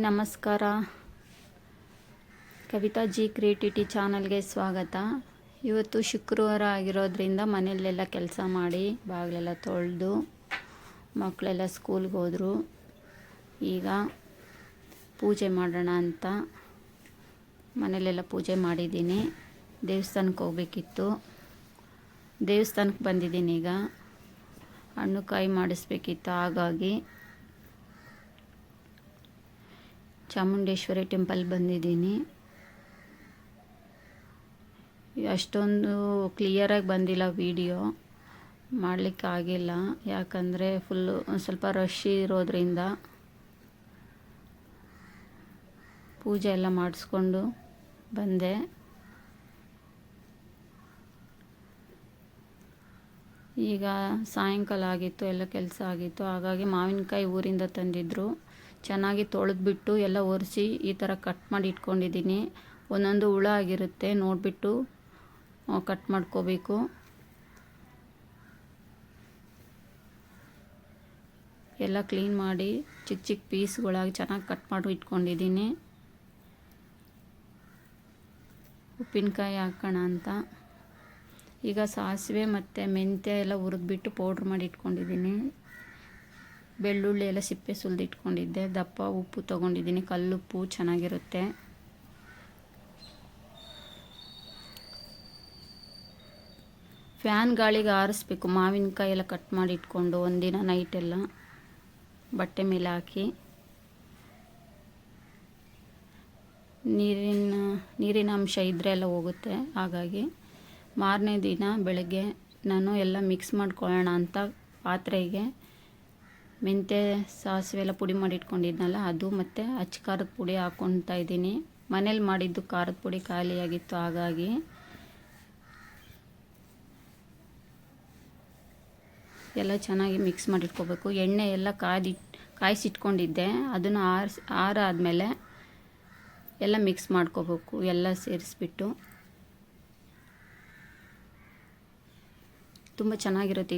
ನಮಸ್ಕಾರ. Kavita G creativity ಚಾನಲ್ಗೆ ಸ್ವಾಗತ. ಇವತ್ತು ಶುಕ್ರವಾರ ಆಗಿರೋದ್ರಿಂದ ಮನೆಯಲ್ಲೆಲ್ಲ ಕೆಲಸ ಮಾಡಿ ಬಾಗಿಲೆಲ್ಲ ತೊಳೆದು ಮಕ್ಕಳೆಲ್ಲ ಸ್ಕೂಲ್ಗೆ ಹೋದರು. ಈಗ ಪೂಜೆ ಮಾಡೋಣ ಅಂತ ಮನೆಯಲ್ಲೆಲ್ಲ ಪೂಜೆ ಮಾಡಿದ್ದೀನಿ. ದೇವಸ್ಥಾನಕ್ಕೆ ಹೋಗ್ಬೇಕಿತ್ತು. ದೇವಸ್ಥಾನಕ್ಕೆ ಬಂದಿದ್ದೀನಿ ಈಗ. ಹಣ್ಣು ಕಾಯಿ ಮಾಡಿಸ್ಬೇಕಿತ್ತು, ಹಾಗಾಗಿ ಚಾಮುಂಡೇಶ್ವರಿ ಟೆಂಪಲ್ ಬಂದಿದ್ದೀನಿ. ಅಷ್ಟೊಂದು ಕ್ಲಿಯರಾಗಿ ಬಂದಿಲ್ಲ ವಿಡಿಯೋ ಮಾಡಲಿಕ್ಕೆ ಆಗಿಲ್ಲ. ಯಾಕಂದರೆ ಫುಲ್ಲು ಸ್ವಲ್ಪ ರಶ್ ಇರೋದ್ರಿಂದ ಪೂಜೆ ಎಲ್ಲ ಮಾಡಿಸ್ಕೊಂಡು ಬಂದೆ. ಈಗ ಸಾಯಂಕಾಲ ಆಗಿತ್ತು, ಎಲ್ಲ ಕೆಲಸ ಆಗಿತ್ತು. ಹಾಗಾಗಿ ಮಾವಿನಕಾಯಿ ಊರಿಂದ ತಂದಿದ್ದರು ಚೆನ್ನಾಗಿ ತೊಳೆದ್ಬಿಟ್ಟು ಎಲ್ಲ ಒರೆಸಿ ಈ ಥರ ಕಟ್ ಮಾಡಿ ಇಟ್ಕೊಂಡಿದ್ದೀನಿ. ಒಂದೊಂದು ಹುಳ ಆಗಿರುತ್ತೆ, ನೋಡಿಬಿಟ್ಟು ಕಟ್ ಮಾಡ್ಕೋಬೇಕು. ಎಲ್ಲ ಕ್ಲೀನ್ ಮಾಡಿ ಚಿಕ್ಕ ಚಿಕ್ಕ ಪೀಸ್ಗಳಾಗಿ ಚೆನ್ನಾಗಿ ಕಟ್ ಮಾಡಿ ಇಟ್ಕೊಂಡಿದ್ದೀನಿ. ಉಪ್ಪಿನಕಾಯಿ ಹಾಕೋಣ ಅಂತ. ಈಗ ಸಾಸಿವೆ ಮತ್ತು ಮೆಂತ್ಯ ಎಲ್ಲ ಹುರಿದ್ಬಿಟ್ಟು ಪೌಡ್ರ್ ಮಾಡಿ ಇಟ್ಕೊಂಡಿದ್ದೀನಿ. ಬೆಳ್ಳುಳ್ಳಿ ಎಲ್ಲ ಸಿಪ್ಪೆ ಸುಲಿದಿಟ್ಕೊಂಡಿದ್ದೆ ದಪ್ಪ ಉಪ್ಪು ತೊಗೊಂಡಿದ್ದೀನಿ. ಕಲ್ಲುಪ್ಪು ಚೆನ್ನಾಗಿರುತ್ತೆ. ಫ್ಯಾನ್ ಗಾಳಿಗೆ ಆರಿಸ್ಬೇಕು. ಮಾವಿನಕಾಯಿ ಎಲ್ಲ ಕಟ್ ಮಾಡಿ ಇಟ್ಕೊಂಡು ಒಂದಿನ ನೈಟೆಲ್ಲ ಬಟ್ಟೆ ಮೇಲೆ ಹಾಕಿ. ನೀರಿನ ನೀರಿನ ಅಂಶ ಇದ್ದರೆ ಎಲ್ಲ ಹೋಗುತ್ತೆ. ಹಾಗಾಗಿ ಮಾರನೇ ದಿನ ಬೆಳಗ್ಗೆ ನಾನು ಎಲ್ಲ ಮಿಕ್ಸ್ ಮಾಡ್ಕೊಳ್ಳೋಣ ಅಂತ ಪಾತ್ರೆಗೆ ಮೆಂತ್ಯ ಸಾಸಿವೆ ಎಲ್ಲ ಪುಡಿ ಮಾಡಿ ಇಟ್ಕೊಂಡಿದ್ನಲ್ಲ, ಅದು ಮತ್ತು ಅಚ್ಚ ಖಾರದ ಪುಡಿ ಹಾಕ್ಕೊತಾ ಇದ್ದೀನಿ. ಮನೇಲಿ ಮಾಡಿದ್ದು ಖಾರದ ಪುಡಿ ಖಾಲಿಯಾಗಿತ್ತು ಹಾಗಾಗಿ. ಎಲ್ಲ ಚೆನ್ನಾಗಿ ಮಿಕ್ಸ್ ಮಾಡಿಟ್ಕೋಬೇಕು ಎಣ್ಣೆ ಎಲ್ಲ ಕಾದಿ ಕಾಯಿಸಿಟ್ಕೊಂಡಿದ್ದೆ. ಅದನ್ನು ಆರಿಸಿ ಆರಾದಮೇಲೆ ಎಲ್ಲ ಮಿಕ್ಸ್ ಮಾಡ್ಕೋಬೇಕು, ಎಲ್ಲ ಸೇರಿಸ್ಬಿಟ್ಟು. ತುಂಬ ಚೆನ್ನಾಗಿರುತ್ತೆ